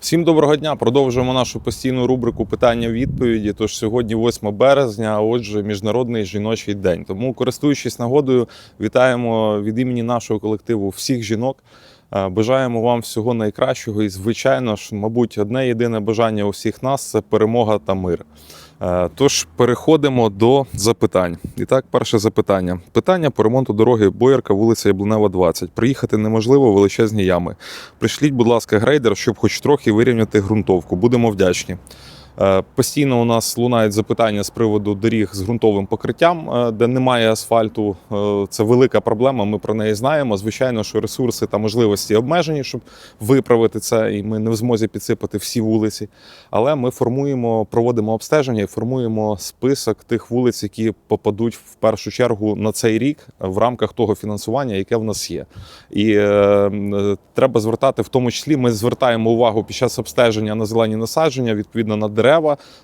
Всім доброго дня. Продовжуємо нашу постійну рубрику питання-відповіді. Тож сьогодні 8 березня, а отже, міжнародний жіночий день. Тому, користуючись нагодою, вітаємо від імені нашого колективу всіх жінок. Е, Бажаємо вам всього найкращого і, звичайно ж, мабуть, одне єдине бажання усіх нас це перемога та мир. Е, Тож переходимо до запитань. І так, перше запитання: питання по ремонту дороги Боярка, вулиця Яблунева, 20. Приїхати неможливо, величезні ями. Прийшліть, будь ласка, грейдер, щоб хоч трохи вирівняти ґрунтовку. Будемо вдячні. Е, Постійно у нас лунають запитання з приводу доріг з ґрунтовим покриттям, е, де немає асфальту. Е, Це велика проблема. Ми про неї знаємо. Звичайно, що ресурси та можливості обмежені, щоб виправити це, і ми не в змозі підсипати всі вулиці. Але ми формуємо, проводимо обстеження і формуємо список тих вулиць, які попадуть в першу чергу на цей рік в рамках того фінансування, яке в нас є. І е, треба звертати в тому числі. Ми звертаємо увагу під час обстеження на зелені насадження, відповідно на дерева,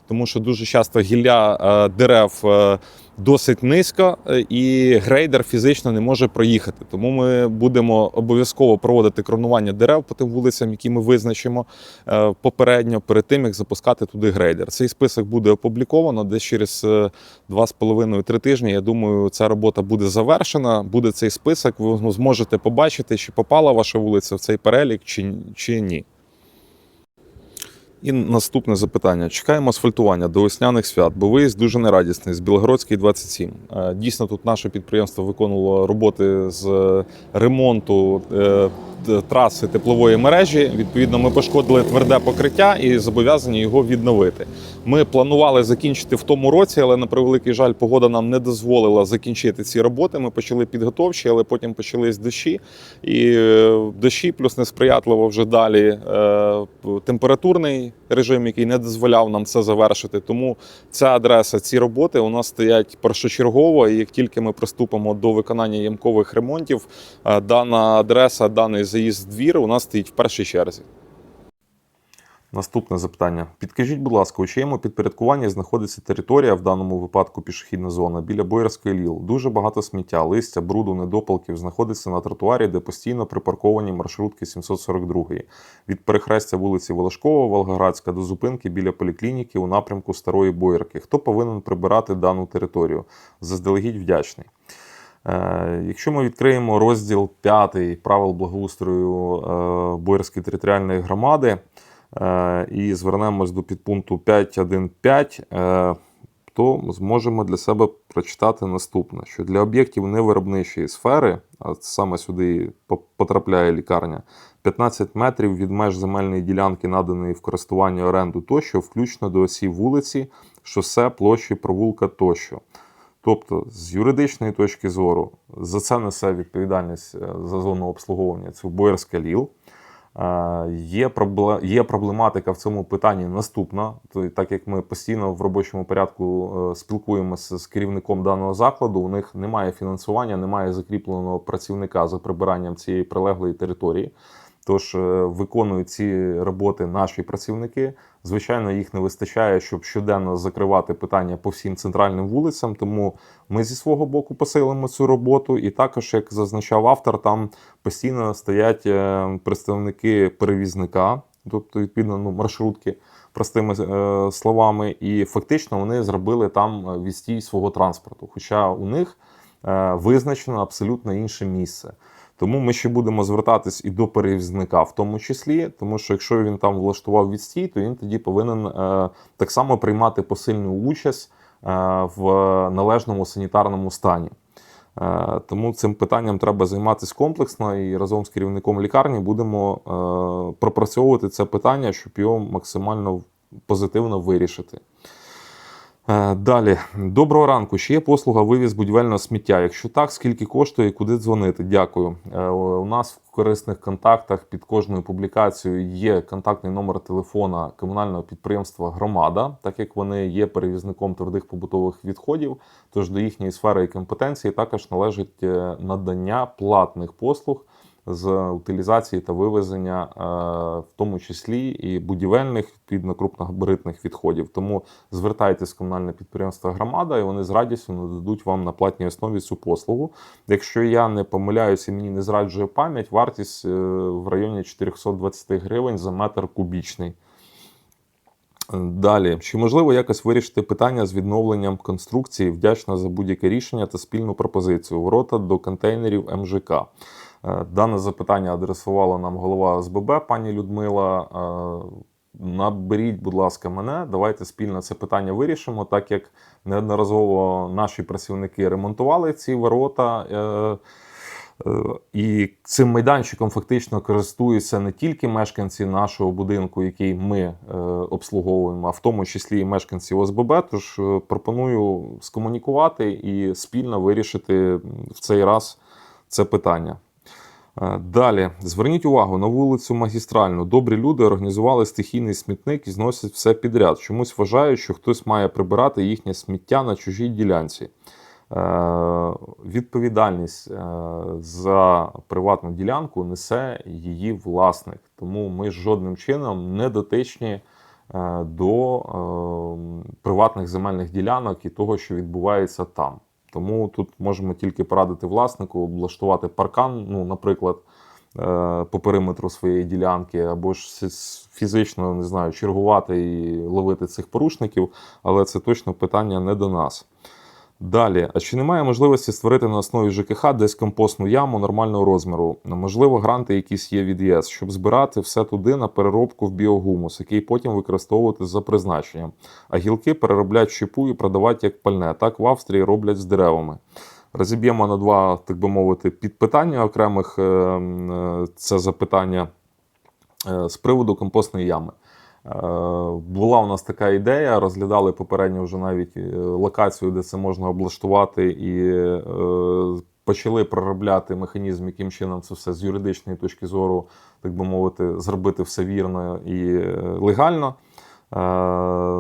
тому що дуже часто гілля е, дерев. е, Досить низько, е, і грейдер фізично не може проїхати. Тому ми будемо обов'язково проводити кронування дерев по тим вулицям, які ми визначимо попередньо, перед тим як запускати туди грейдер. Цей список буде опубліковано десь через е, два з половиною три тижні. Я думаю, ця робота буде завершена. Буде цей список. Ви зможете побачити, чи попала ваша вулиця в цей перелік, чи, чи ні. І наступне запитання: чекаємо асфальтування до весняних свят, бо виїзд дуже нерадісний з білогородський. 27. Е, Дійсно, тут наше підприємство виконувало роботи з е, ремонту е, траси теплової мережі. Відповідно, ми пошкодили тверде покриття і зобов'язані його відновити. Ми планували закінчити в тому році, але на превеликий жаль, погода нам не дозволила закінчити ці роботи. Ми почали підготовчі, але потім почались дощі. І е, дощі, плюс несприятливо вже далі е, температурний режим, який не дозволяв нам це завершити. Тому ця адреса, ці роботи у нас стоять першочергово. І як тільки ми приступимо до виконання ямкових ремонтів, е, дана адреса, даний заїзд в двір у нас стоїть в першій черзі. Наступне запитання. Підкажіть, будь ласка, у чиєму підпорядкуванні знаходиться територія, в даному випадку пішохідна зона, біля Боярської ліл. Дуже багато сміття, листя, бруду, недопалків знаходиться на тротуарі, де постійно припарковані маршрутки 742. Від перехрестя вулиці Волошкова, Волгоградська до зупинки біля поліклініки у напрямку Старої Боярки. Хто повинен прибирати дану територію? Заздалегідь вдячний. Е, Якщо ми відкриємо розділ 5 правил благоустрою е, Боярської територіальної громади е, і звернемось до підпункту 5.1.5, е, то зможемо для себе прочитати наступне: що для об'єктів невиробничої сфери, а саме сюди потрапляє лікарня, 15 метрів від меж земельної ділянки, наданої в користування оренду тощо, включно до осі вулиці, шосе, площі, провулка тощо. Тобто, з юридичної точки зору, за це несе відповідальність е, за зону обслуговування це Боярська ЛІЛ. Е, Є, є проблематика в цьому питанні наступна. Так як ми постійно в робочому порядку е, спілкуємося з керівником даного закладу, у них немає фінансування, немає закріпленого працівника за прибиранням цієї прилеглої території. Тож е, виконують ці роботи наші працівники. Звичайно, їх не вистачає, щоб щоденно закривати питання по всім центральним вулицям. Тому ми зі свого боку посилимо цю роботу. І також, як зазначав автор, там постійно стоять е, представники перевізника, тобто відповідно ну, маршрутки, простими е, словами. І фактично вони зробили там відстій свого транспорту. Хоча у них визначено абсолютно інше місце. Тому ми ще будемо звертатись і до перевізника, в тому числі, тому що якщо він там влаштував відстій, то він тоді повинен е, так само приймати посильну участь е, в належному санітарному стані. Е, тому цим питанням треба займатися комплексно і разом з керівником лікарні будемо е, пропрацьовувати це питання, щоб його максимально позитивно вирішити. Е, Далі, доброго ранку. Чи є послуга вивіз будівельного сміття? Якщо так, скільки коштує і куди дзвонити? Дякую. Е, У нас в корисних контактах під кожною публікацією є контактний номер телефона комунального підприємства Громада, так як вони є перевізником твердих побутових відходів. Тож до їхньої сфери і компетенції також належить е, надання платних послуг з утилізації та вивезення, е, в тому числі і будівельних відповідно крупногабаритних відходів. Тому звертайтесь в комунальне підприємство громада, і вони з радістю нададуть вам на платній основі цю послугу. Якщо я не помиляюся, і мені не зраджує пам'ять, вартість е, в районі 420 гривень за метр кубічний. Далі, чи можливо якось вирішити питання з відновленням конструкції? Вдячна за будь-яке рішення та спільну пропозицію. Ворота до контейнерів МЖК. Е, Дане запитання адресувала нам голова ОСББ пані Людмила. Е, Наберіть, будь ласка, мене. Давайте спільно це питання вирішимо, так як неодноразово наші працівники ремонтували ці ворота. е, І цим майданчиком фактично користуються не тільки мешканці нашого будинку, який ми е, обслуговуємо, а в тому числі і мешканці ОСББ. Тож пропоную скомунікувати і спільно вирішити в цей раз це питання. Е, Далі зверніть увагу на вулицю Магістральну. Добрі люди організували стихійний смітник і зносять все підряд. Чомусь вважають, що хтось має прибирати їхнє сміття на чужій ділянці. Е, Відповідальність е, за приватну ділянку несе її власник. Тому ми жодним чином не дотичні до е, приватних земельних ділянок і того, що відбувається там. Тому тут можемо тільки порадити власнику облаштувати паркан, ну, наприклад, е, по периметру своєї ділянки, або ж фізично не знаю, чергувати і ловити цих порушників, але це точно питання не до нас. Далі, а чи немає можливості створити на основі ЖКХ десь компостну яму нормального розміру? Можливо, гранти якісь є від ЄС, щоб збирати все туди на переробку в біогумус, який потім використовувати за призначенням. А гілки перероблять в щепу і продавати як пальне. Так в Австрії роблять з деревами. Розіб'ємо на два, так би мовити, підпитання окремих е, е, це запитання е, з приводу компостної ями. Е, Була у нас така ідея, розглядали попередньо вже навіть е, локацію, де це можна облаштувати, і е, почали проробляти механізм, яким чином це все з юридичної точки зору, так би мовити, зробити все вірно і легально.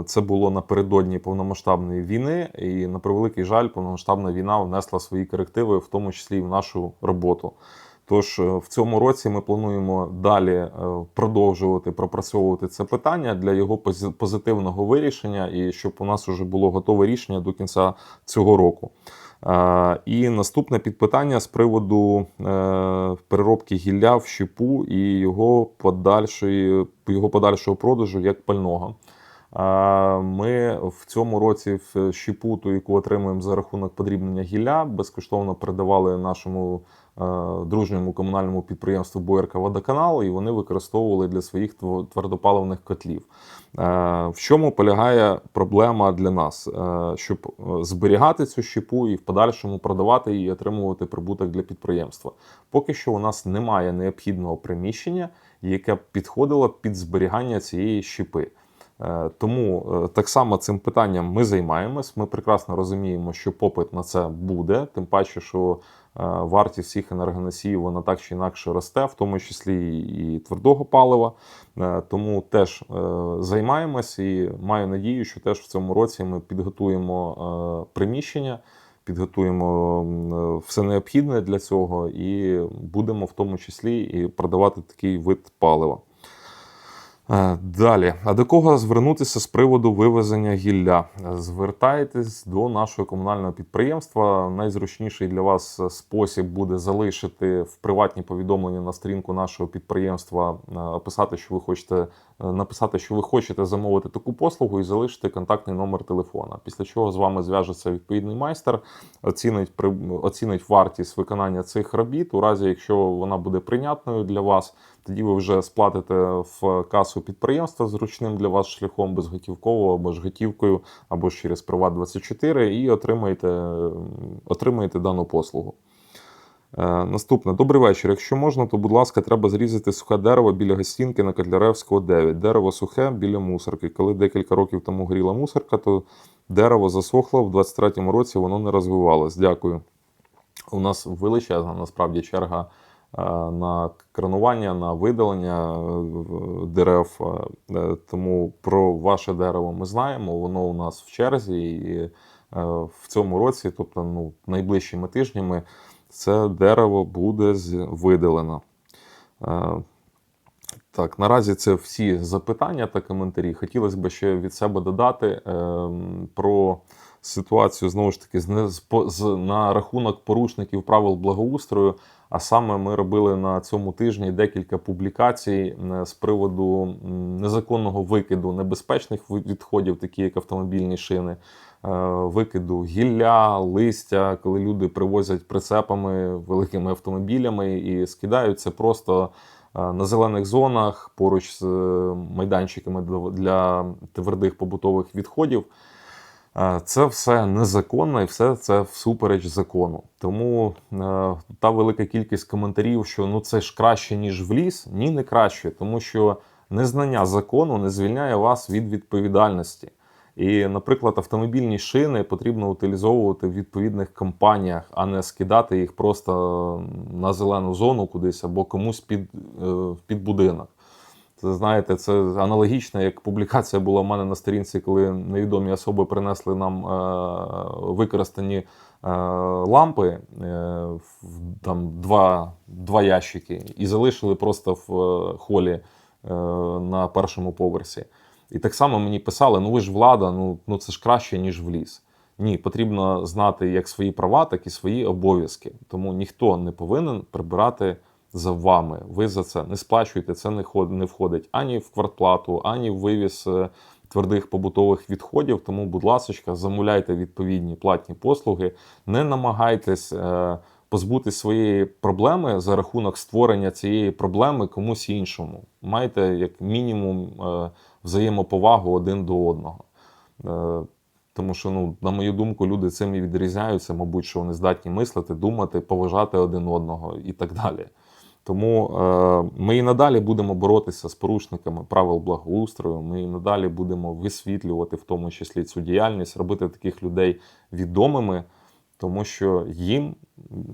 Це було напередодні повномасштабної війни, і на превеликий жаль, повномасштабна війна внесла свої корективи, в тому числі і в нашу роботу. Тож е, в цьому році ми плануємо далі е, продовжувати пропрацьовувати це питання для його пози- позитивного вирішення, і щоб у нас вже було готове рішення до кінця цього року. Е, І наступне підпитання з приводу переробки гілля в щепу і його подальшої його подальшого продажу як пального. Ми в цьому році в щепу, ту, яку отримуємо за рахунок подрібнення гілля, безкоштовно передавали нашому е, дружньому комунальному підприємству Боярка Водоканал, і вони використовували для своїх твердопаливних котлів. Е, В чому полягає проблема для нас? Е, Щоб зберігати цю щепу і в подальшому продавати її і отримувати прибуток для підприємства. Поки що у нас немає необхідного приміщення, яке підходило під зберігання цієї щепи. Е, Тому е, так само цим питанням ми займаємось. Ми прекрасно розуміємо, що попит на це буде, тим паче, що е, вартість всіх енергоносіїв вона так чи інакше росте, в тому числі і твердого палива. Тому теж займаємось і маю надію, що теж в цьому році ми підготуємо приміщення, підготуємо все необхідне для цього і будемо в тому числі і продавати такий вид палива. Е, Далі, а до кого звернутися з приводу вивезення гілля? Звертайтесь до нашого комунального підприємства. Найзручніший для вас спосіб буде залишити в приватні повідомлення на сторінку нашого підприємства, е, описати, що ви хочете, е, написати, що ви хочете замовити таку послугу, і залишити контактний номер телефона. Після чого з вами зв'яжеться відповідний майстер, оцінить оцінить вартість виконання цих робіт. У разі, якщо вона буде прийнятною для вас, тоді ви вже сплатите в касу підприємства зручним для вас шляхом безготівково або ж готівкою, або ж через Приват24 і отримаєте, отримаєте дану послугу. Е, Наступне, добрий вечір. Якщо можна, то будь ласка, треба зрізати сухе дерево біля гостінки на Котляревського 9. Дерево сухе біля мусорки. Коли декілька років тому горіла мусорка, то дерево засохло в 23-му році, воно не розвивалось. Дякую. У нас величезна насправді черга на кранування, на видалення е, дерев. е, е, Тому про ваше дерево ми знаємо, воно у нас в черзі, і е, в цьому році, тобто ну, найближчими тижнями, це дерево буде видалено. Е, Так, наразі це всі запитання та коментарі. Хотілося б ще від себе додати про ситуацію знову ж таки з на рахунок порушників правил благоустрою. А саме ми робили на цьому тижні декілька публікацій е, з приводу незаконного викиду небезпечних відходів, такі як автомобільні шини, е, викиду гілля, листя, коли люди привозять прицепами великими автомобілями і скидають це просто е, на зелених зонах поруч з майданчиками для твердих побутових відходів. Е, Це все незаконно і все це всупереч закону. Тому е, та велика кількість коментарів, що ну це ж краще, ніж в ліс, ні, не краще, тому що незнання закону не звільняє вас від відповідальності. І, наприклад, автомобільні шини потрібно утилізовувати в відповідних компаніях, а не скидати їх просто на зелену зону кудись або комусь під, е, під будинок. Знаєте, це аналогічно, як публікація була в мене на сторінці, коли невідомі особи принесли нам е, використані е, лампи, е, в- там два, два ящики, і залишили просто в холі на першому поверсі. І так само мені писали: ну ви ж влада, ну, ну це ж краще, ніж в ліс. Ні, потрібно знати як свої права, так і свої обов'язки. Тому ніхто не повинен прибирати за вами. Ви за це не сплачуєте, це не ход- не входить ані в квартплату, ані в вивіз е, твердих побутових відходів. Тому, будь ласка, замовляйте відповідні платні послуги, не намагайтесь е, позбутися своєї проблеми за рахунок створення цієї проблеми комусь іншому. Майте як мінімум е, взаємоповагу один до одного. Тому що, ну, на мою думку, люди цим і відрізняються, мабуть, що вони здатні мислити, думати, поважати один одного і так далі. Тому е, ми і надалі будемо боротися з порушниками правил благоустрою. Ми і надалі будемо висвітлювати, в тому числі цю діяльність, робити таких людей відомими, тому що їм,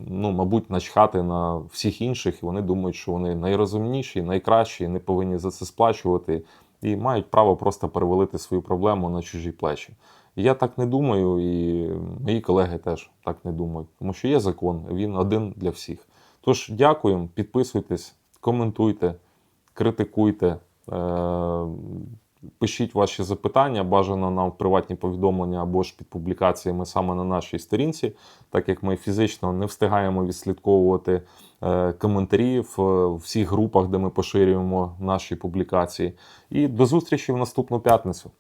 ну, мабуть, начхати на всіх інших, і вони думають, що вони найрозумніші, найкращі, не повинні за це сплачувати, і мають право просто перевалити свою проблему на чужі плечі. Я так не думаю, і мої колеги теж так не думають, тому що є закон, він один для всіх. Тож дякуємо, підписуйтесь, коментуйте, критикуйте, е, пишіть ваші запитання, бажано нам в приватні повідомлення або ж під публікаціями саме на нашій сторінці, так як ми фізично не встигаємо відслідковувати е, коментарі в е, всіх групах, де ми поширюємо наші публікації. І до зустрічі в наступну п'ятницю.